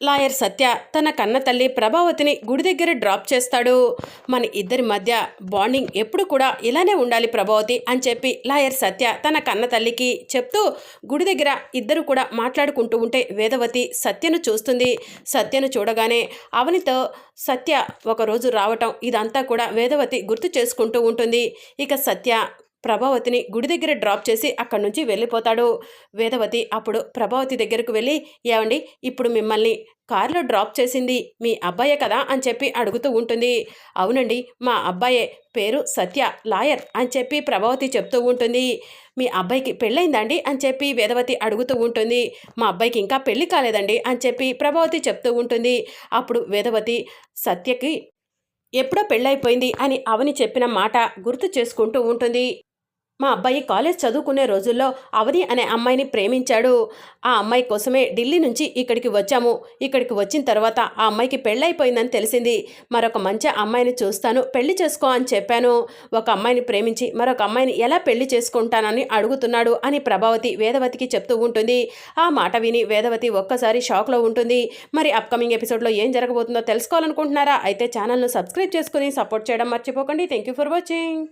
Lawyer సత్య తన కన్న తల్లి ప్రభావతిని గుడి దగ్గర డ్రాప్ చేస్తాడు. మన ఇద్దరి మధ్య బాండింగ్ ఎప్పుడు కూడా ఇలానే ఉండాలి ప్రభావతి అని చెప్పి లాయర్ సత్య తన కన్న తల్లికి చెప్తూ గుడి దగ్గర ఇద్దరు కూడా మాట్లాడుకుంటూ ఉంటే వేదవతి సత్యను చూస్తుంది. సత్యను చూడగానే అవనితో సత్య ఒకరోజు రావటం ఇదంతా కూడా వేదవతి గుర్తు చేసుకుంటూ ఉంటుంది. ఇక సత్య ప్రభావతిని గుడి దగ్గర డ్రాప్ చేసి అక్కడి నుంచి వెళ్ళిపోతాడు. వేదవతి అప్పుడు ప్రభావతి దగ్గరకు వెళ్ళి ఏమండి ఇప్పుడు మిమ్మల్ని కారులో డ్రాప్ చేసింది మీ అబ్బాయే కదా? అని చెప్పి అడుగుతూ ఉంటుంది. అవునండి మా అబ్బాయే పేరు సత్య లాయర్ అని చెప్పి ప్రభావతి చెప్తూ ఉంటుంది. మీ అబ్బాయికి పెళ్ళైందండి అని చెప్పి వేదవతి అడుగుతూ ఉంటుంది. మా అబ్బాయికి ఇంకా పెళ్ళి కాలేదండి అని చెప్పి ప్రభావతి చెప్తూ ఉంటుంది. అప్పుడు వేదవతి సత్యకి ఎప్పుడో పెళ్ళైపోయింది అని అవని చెప్పిన మాట గుర్తు చేసుకుంటూ ఉంటుంది. మా అబ్బాయి కాలేజ్ చదువుకునే రోజుల్లో అవధి అనే అమ్మాయిని ప్రేమించాడు. ఆ అమ్మాయి కోసమే ఢిల్లీ నుంచి ఇక్కడికి వచ్చాము. ఇక్కడికి వచ్చిన తర్వాత ఆ అమ్మాయికి పెళ్ళైపోయిందని తెలిసింది. మరొక మంచి అమ్మాయిని చూస్తాను పెళ్ళి చేసుకో అని చెప్పాను. ఒక అమ్మాయిని ప్రేమించి మరొక అమ్మాయిని ఎలా పెళ్ళి చేసుకుంటానని అడుగుతున్నాడు అని ప్రభావతి వేదవతికి చెప్తూ ఉంటుంది. ఆ మాట విని వేదవతి ఒక్కసారి షాక్లో ఉంటుంది. మరి అప్కమింగ్ ఎపిసోడ్లో ఏం జరగబోతుందో తెలుసుకోవాలనుకుంటున్నారా? అయితే ఛానల్ను సబ్స్క్రైబ్ చేసుకుని సపోర్ట్ చేయడం మర్చిపోకండి. Thank you for watching.